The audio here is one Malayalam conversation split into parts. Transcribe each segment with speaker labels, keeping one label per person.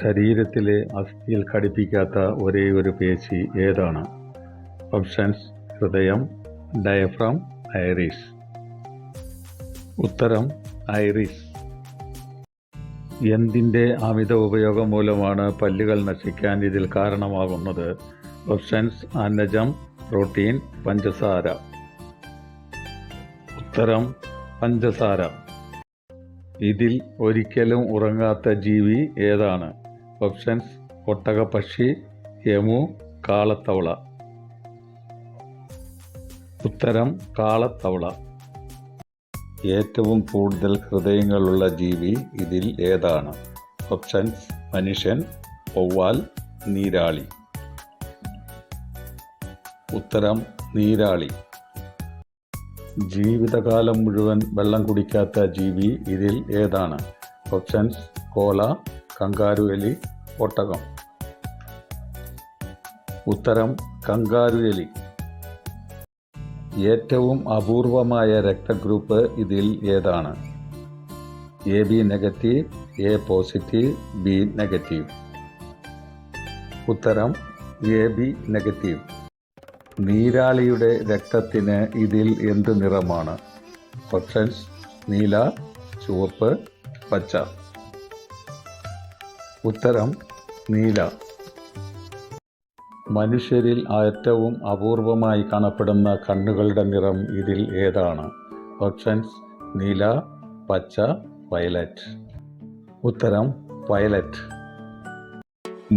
Speaker 1: ശരീരത്തിലെ അസ്ഥിയിൽ ഘടിപ്പിക്കാത്ത ഒരേ ഒരു പേശി ഏതാണ്? ഓപ്ഷൻസ് ഹൃദയം, ഡയഫ്രം, ഐറിസ്. ഉത്തരം ഐറിസ്. എന്തിന്റെ അമിത ഉപയോഗം മൂലമാണ് പല്ലുകൾ നശിക്കാൻ ഇതിൽ കാരണമാകുന്നത്? ഓപ്ഷൻസ് അന്നജം, പ്രോട്ടീൻ, പഞ്ചസാര. ഉത്തരം പഞ്ചസാര. ഇതിൽ ഒരിക്കലും ഉറങ്ങാത്ത ജീവി ഏതാണ്? ഓപ്ഷൻസ് ഒട്ടകപ്പക്ഷി, യമു കാളത്തവള. ഉത്തരം കാളത്തവള. ഏറ്റവും കൂടുതൽ ഹൃദയങ്ങളുള്ള ജീവി ഇതിൽ ഏതാണ്? ഓപ്ഷൻസ് മനുഷ്യൻ, ഒവ്വാൽ നീരാളി. ഉത്തരം നീരാളി. ജീവിതകാലം മുഴുവൻ വെള്ളം കുടിക്കാത്ത ജീവി ഇതിൽ ഏതാണ്? ഓപ്ഷൻസ് കോല, കങ്കാരു എലി, ഒട്ടകം. ഉത്തരം കങ്കാരു എലി. ഏറ്റവും അപൂർവമായ രക്തഗ്രൂപ്പ് ഇതിൽ ഏതാണ്? A B negative, A positive, B negative. ഉത്തരം എ ബി നെഗറ്റീവ്. നീരാളിയുടെ രക്തത്തിന് ഇതിൽ എന്ത് നിറമാണ്? ഓപ്ഷൻസ് നീല, ചുവപ്പ്, പച്ച. ഉത്തരം നീല. മനുഷ്യരിൽ ഏറ്റവും അപൂർവമായി കാണപ്പെടുന്ന കണ്ണുകളുടെ നിറം ഇതിൽ ഏതാണ്? ഓപ്ഷൻസ് നീല, പച്ച, വയലറ്റ്. ഉത്തരം വയലറ്റ്.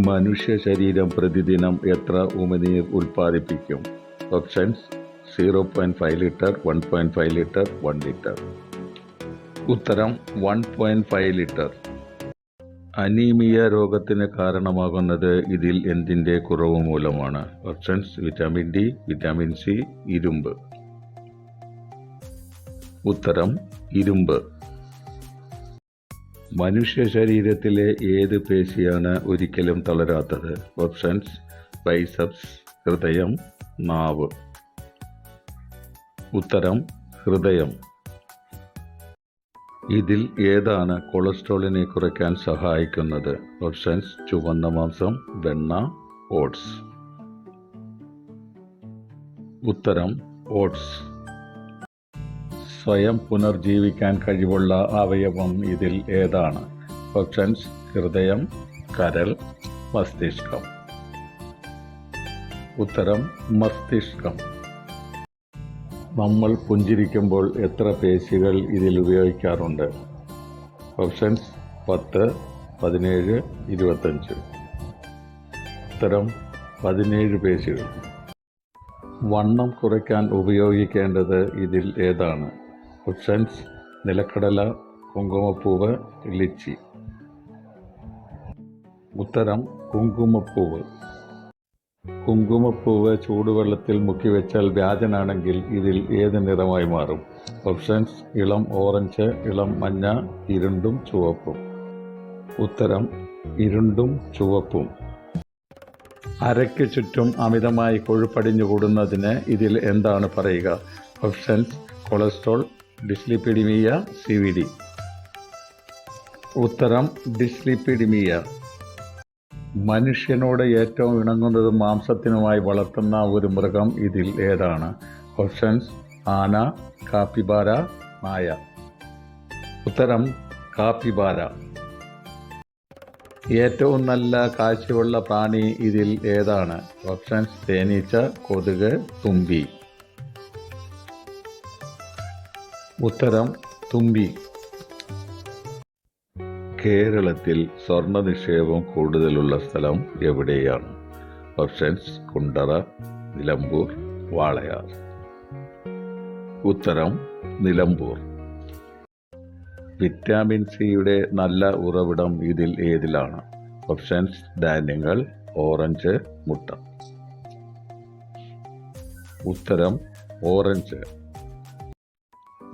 Speaker 1: മനുഷ്യ ശരീരം പ്രതിദിനം എത്ര ഉമിനീർ ഉൽപ്പാദിപ്പിക്കും? Options zero point five litre, one point five litre, one litre. ഉത്തരം one point five litre. Anaemia രോഗത്തിന് കാരണമാകുന്നത് ഇതിൽ എന്തിന്റെ കുറവ് മൂലമാണ്? Options vitamin D, vitamin C, ഇരുമ്പ്. ഉത്തരം ഇരുമ്പ്. മനുഷ്യ ശരീരത്തിലെ ഏത് പേശിയാണ് ഒരിക്കലും തളരാത്തത്? ഓപ്ഷൻസ് ബൈസപ്സ് ഹൃദയം, നാവ്. ഉത്തരം ഹൃദയം. ഇതിൽ ഏതാണ് കൊളസ്ട്രോളിനെ കുറയ്ക്കാൻ സഹായിക്കുന്നത്? ഓപ്ഷൻസ് ചുവന്ന മാംസം, വെണ്ണ, ഓട്സ്. ഉത്തരം ഓട്സ്. സ്വയം പുനർജീവിക്കാൻ കഴിവുള്ള അവയവം ഇതിൽ ഏതാണ്? ഓപ്ഷൻസ് ഹൃദയം, കരൾ, മസ്തിഷ്കം. ഉത്തരം മസ്തിഷ്കം. നമ്മൾ പുഞ്ചിരിക്കുമ്പോൾ എത്ര പേശികൾ ഇതിൽ ഉപയോഗിക്കാറുണ്ട്? ഓപ്ഷൻസ് പത്ത്, പതിനേഴ്, ഇരുപത്തഞ്ച്. ഉത്തരം പതിനേഴ് പേശികൾ. വണ്ണം കുറയ്ക്കാൻ ഉപയോഗിക്കേണ്ടത് ഇതിൽ ഏതാണ്? ഓപ്ഷൻസ് നിലക്കടല, കുങ്കുമപ്പൂവ്, ലിച്ചി. ഉത്തരം കുങ്കുമപ്പൂവ്. കുങ്കുമപ്പൂവ് ചൂടുവെള്ളത്തിൽ മുക്കി വെച്ചാൽ വ്യാജനാണെങ്കിൽ ഇതിൽ ഏത് നിറമായി മാറും? ഓപ്ഷൻസ് ഇളം ഓറഞ്ച്, ഇളം മഞ്ഞ, ഇരുണ്ടും ചുവപ്പും. ഉത്തരം ഇരുണ്ടും ചുവപ്പും. അരയ്ക്ക് ചുറ്റും അമിതമായി കൊഴുപ്പടിഞ്ഞു കൂടുന്നതിന് ഇതിൽ എന്താണ് പറയുക? Options cholesterol, dyslipidemia C V D. ഉത്തരം ഡിസ്ലിപിഡിമിയ. മനുഷ്യനോട് ഏറ്റവും ഇണങ്ങുന്നതും മാംസത്തിനുമായി വളർത്തുന്ന ഒരു മൃഗം ഇതിൽ ഏതാണ്? ഓപ്ഷൻസ് ആന, കാപ്പിബാര, നായ. ഉത്തരം കാപ്പിബാര. ഏറ്റവും നല്ല കാഴ്ചയുള്ള പ്രാണി ഇതിൽ ഏതാണ്? ഓപ്ഷൻസ് തേനീച്ച, കൊതുക്, തുമ്പി. ഉത്തരം തുമ്പി. കേരളത്തിൽ സ്വർണ നിക്ഷേപം കൂടുതലുള്ള സ്ഥലം എവിടെയാണ്? ഓപ്ഷൻസ് കുണ്ടറ, നിലമ്പൂർ, വാളയാർ. ഉത്തരം നിലമ്പൂർ. വിറ്റാമിൻ സിയുടെ നല്ല ഉറവിടം ഇതിൽ ഏതിലാണ്? ഓപ്ഷൻസ് ധാന്യങ്ങൾ, ഓറഞ്ച്, മുട്ട. ഉത്തരം ഓറഞ്ച്.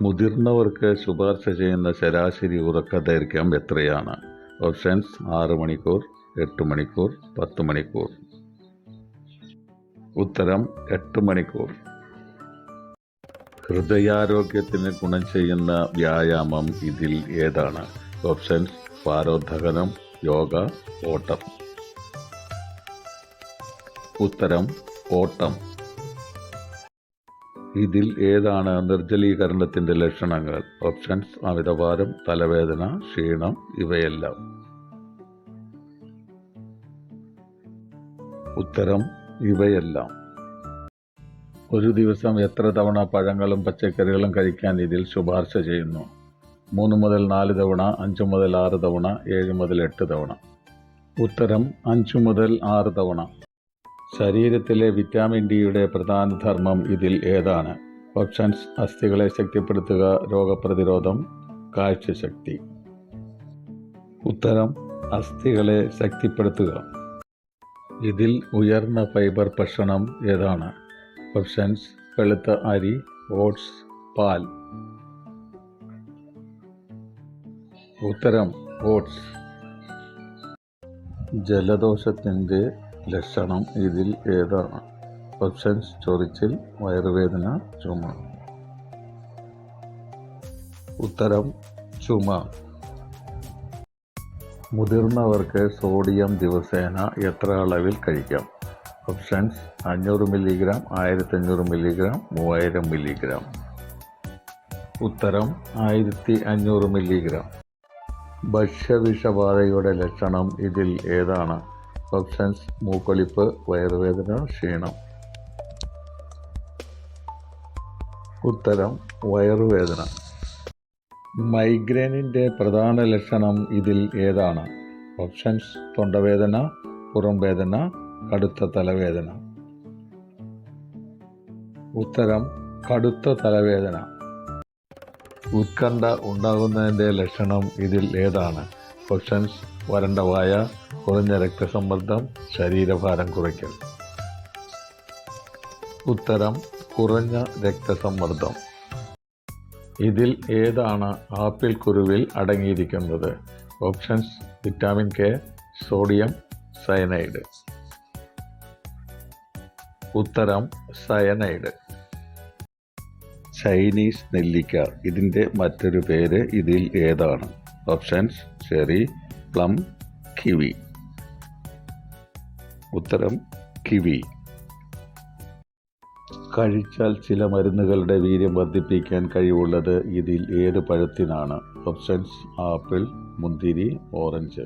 Speaker 1: മുതിർന്നവർക്ക് ശുപാർശ ചെയ്യുന്ന ശരാശരി ഉറക്ക ദൈർഘ്യം എത്രയാണ്? ഓപ്ഷൻസ് ആറ് മണിക്കൂർ, എട്ട് മണിക്കൂർ, പത്ത് മണിക്കൂർ. ഉത്തരം എട്ട് മണിക്കൂർ. ഹൃദയാരോഗ്യത്തിന് ഗുണം ചെയ്യുന്ന വ്യായാമം ഇതിൽ ഏതാണ്? ഓപ്ഷൻസ് പാരോദ്ധകനം യോഗ ഓട്ടം ഉത്തരം ഓട്ടം ഇതിൽ ഏതാണ് നിർജലീകരണത്തിന്റെ ലക്ഷണങ്ങൾ? ഓപ്ഷൻസ് അമിതഭാരം തലവേദന ക്ഷീണം ഇവയെല്ലാം. ഉത്തരം ഇവയെല്ലാം. ഒരു ദിവസം എത്ര തവണ പഴങ്ങളും പച്ചക്കറികളും കഴിക്കാൻ ഇതിൽ ശുപാർശ ചെയ്യുന്നു? മൂന്ന് മുതൽ നാല് തവണ അഞ്ച് മുതൽ ആറ് തവണ ഏഴ് മുതൽ എട്ട് തവണ. ഉത്തരം അഞ്ച് മുതൽ ആറ് തവണ. ശരീരത്തിലെ വിറ്റാമിൻ ഡിയുടെ പ്രധാന ധർമ്മം ഇതിൽ ഏതാണ്? ഓപ്ഷൻസ് അസ്ഥികളെ ശക്തിപ്പെടുത്തുക രോഗപ്രതിരോധം കാഴ്ചശക്തി. ഉത്തരം അസ്ഥികളെ ശക്തിപ്പെടുത്തുക. ഇതിൽ ഉയർന്ന ഫൈബർ ഭക്ഷണം ഏതാണ്? ഓപ്ഷൻസ് വെളുത്ത അരി ഓട്സ് പാൽ. ഉത്തരം ഓട്സ് ജലദോഷത്തിന്റെ ലക്ഷണം ഇതിൽ ഏതാണ്? ഓപ്ഷൻസ് ചൊറിച്ചിൽ വയറുവേദന ചുമ. ഉത്തരം ചുമ. മുതിർന്നവർക്ക് സോഡിയം ദിവസേന എത്ര അളവിൽ കഴിക്കാം? ഓപ്ഷൻസ് അഞ്ഞൂറ് മില്ലിഗ്രാം ആയിരത്തഞ്ഞൂറ് മില്ലിഗ്രാം മൂവായിരം മില്ലിഗ്രാം ഉത്തരം ആയിരത്തി അഞ്ഞൂറ് മില്ലിഗ്രാം ഭക്ഷ്യവിഷബാധയുടെ ലക്ഷണം ഇതിൽ ഏതാണ്? ഓപ്ഷൻസ് മൂക്കൊലിപ്പ് വയറുവേദന ക്ഷീണം. ഉത്തരം വയറുവേദന. മൈഗ്രെയിനിന്റെ പ്രധാന ലക്ഷണം ഇതിൽ ഏതാണ്? ഓപ്ഷൻസ് തൊണ്ടവേദന പുറം വേദന കടുത്ത തലവേദന. ഉത്തരം കടുത്ത തലവേദന. ഉത്കണ്ഠ ഉണ്ടാകുന്നതിന്റെ ലക്ഷണം ഇതിൽ ഏതാണ്? ഓപ്ഷൻസ് വരണ്ട വായ കുറഞ്ഞ രക്തസമ്മർദ്ദം ശരീരഭാരം കുറയ്ക്കൽ. ഉത്തരം കുറഞ്ഞ രക്തസമ്മർദ്ദം. ഇതിൽ ഏതാണ് ആപ്പിൾ കുരുവിൽ അടങ്ങിയിരിക്കുന്നത്? Options vitamin K sodium cyanide. ഉത്തരം സയനൈഡ്. ചൈനീസ് നെല്ലിക്ക. ഇതിന്റെ മറ്റൊരു പേര് ഇതിൽ ഏതാണ്? Options cherry plum kiwi. ഉത്തരം കിവി. കഴിച്ചാൽ ചില മരുന്നുകളുടെ വീര്യം വർദ്ധിപ്പിക്കാൻ കഴിവുള്ളത് ഇതിൽ ഏത് പഴത്തിനാണ്? ഓപ്ഷൻസ് ആപ്പിൾ മുന്തിരി ഓറഞ്ച്.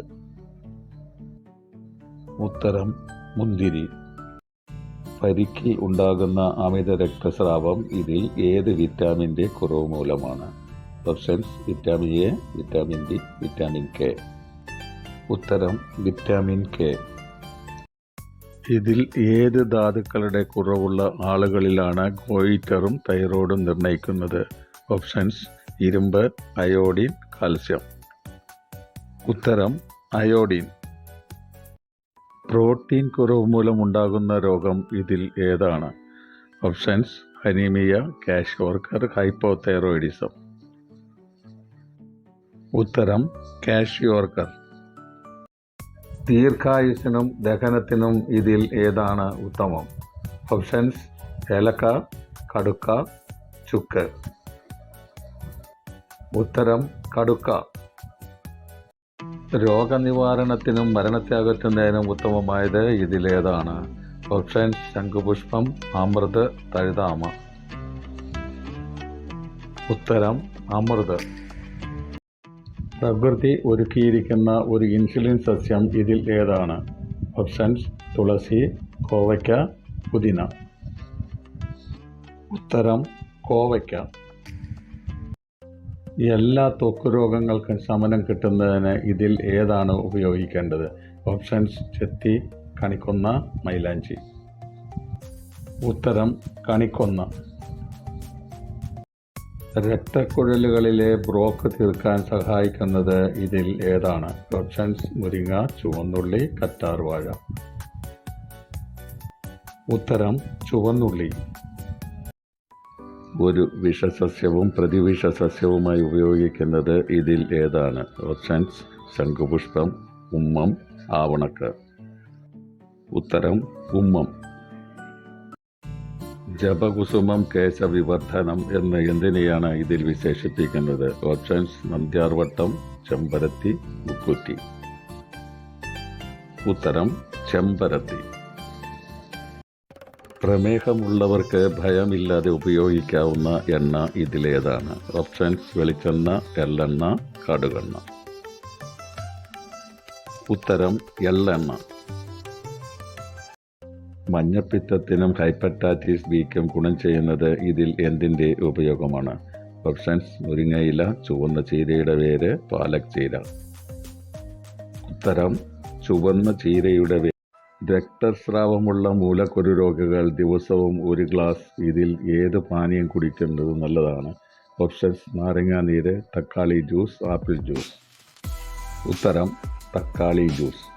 Speaker 1: ഉത്തരം മുന്തിരി. പരിക്കിൽ ഉണ്ടാകുന്ന അമിത രക്തസ്രാവം ഇതിൽ ഏത് വിറ്റാമിന്റെ കുറവ് മൂലമാണ്? Options vitamin A vitamin D vitamin K ഉത്തരം വിറ്റാമിൻ കെ. ഇതിൽ ഏത് ധാതുക്കളുടെ കുറവുള്ള ആളുകളിലാണ് ഗോയിറ്ററും തൈറോയിഡും നിർണയിക്കുന്നത്? ഓപ്ഷൻസ് ഇരുമ്പ് അയോഡിൻ കാൽസ്യം. ഉത്തരം അയോഡിൻ. പ്രോട്ടീൻ കുറവ് മൂലം ഉണ്ടാകുന്ന രോഗം ഇതിൽ ഏതാണ്? Options anaemia kwashiorkor hypothyroidism. ഉത്തരം കാഷ്യോർക്കർ. ദീർഘായുസിനും ദഹനത്തിനും ഇതിൽ ഏതാണ് ഉത്തമം? ഓപ്ഷൻസ് ഏലക്ക കടുക്ക ചുക്ക്. ഉത്തരം കടുക്ക. രോഗനിവാരണത്തിനും മരണത്തെ അകറ്റുന്നതിനും ഉത്തമമായത് ഇതിലേതാണ് ഓപ്ഷൻസ് ശംഖുപുഷ്പം അമൃത് തഴുതാമ. ഉത്തരം അമൃത്. പ്രകൃതി ഒരുക്കിയിരിക്കുന്ന ഒരു ഇൻസുലിൻ സസ്യം ഇതിൽ ഏതാണ്? ഓപ്ഷൻസ് തുളസി കോവയ്ക്ക പുതിന. ഉത്തരം കോവയ്ക്ക. എല്ലാ ത്വക്ക് രോഗങ്ങൾക്കും ശമനം കിട്ടുന്നതിന് ഇതിൽ ഏതാണ് ഉപയോഗിക്കേണ്ടത്? ഓപ്ഷൻസ് ചെത്തി കണിക്കൊന്ന മൈലാഞ്ചി. ഉത്തരം കണിക്കൊന്ന. രക്തക്കുഴലുകളിലെ ബ്രോക്ക് തീർക്കാൻ സഹായിക്കുന്നത് ഇതിൽ ഏതാണ്? ഓപ്ഷൻസ് മുരിങ്ങ ചുവന്നുള്ളി കറ്റാർവാഴ ഉത്തരം ചുവന്നുള്ളി. ഒരു വിഷസസ്യവും പ്രതിവിഷസസ്യവുമായി ഉപയോഗിക്കുന്നത് ഇതിൽ ഏതാണ്? ഓപ്ഷൻസ് ശംഖുപുഷ്പം ഉമ്മം ആവണക്ക്. ഉത്തരം ഉമ്മം. ജപകുസുമം കേശവിവർദ്ധനം എന്ന് എന്തിനെയാണ് ഇതിൽ വിശേഷിപ്പിക്കുന്നത്? ഓപ്ഷൻസ് നന്ദ്യാർവട്ടം ചെമ്പരത്തി മുക്കുറ്റി. ഉത്തരം ചെമ്പരത്തി. പ്രമേഹമുള്ളവർക്ക് ഭയമില്ലാതെ ഉപയോഗിക്കാവുന്ന എണ്ണ ഇതിലേതാണ്. ഓപ്ഷൻസ് വെളിച്ചെണ്ണ എള്ളെണ്ണ കടുകെണ്ണ. ഉത്തരം എള്ളെണ്ണ. മഞ്ഞപ്പിത്തത്തിനും ഹൈപ്പറ്റൈറ്റിസ് ബിക്കും ഗുണം ചെയ്യുന്നത് ഇതിൽ എന്തിന്റെ ഉപയോഗമാണ്? ഓപ്ഷൻസ് മുരിങ്ങയില ചുവന്ന ചീരയുടെ വേര് പാലക് ചീര. ഉത്തരം ചുവന്ന ചീരയുടെ വേര് രക്തസ്രാവമുള്ള മൂലക്കുരു രോഗികൾ ദിവസവും ഒരു ഗ്ലാസ് ഇതിൽ ഏത് പാനീയം കുടിക്കുന്നത് നല്ലതാണ്? ഓപ്ഷൻസ് നാരങ്ങാ നീര് തക്കാളി ജ്യൂസ് ആപ്പിൾ ജ്യൂസ്. ഉത്തരം തക്കാളി ജ്യൂസ്.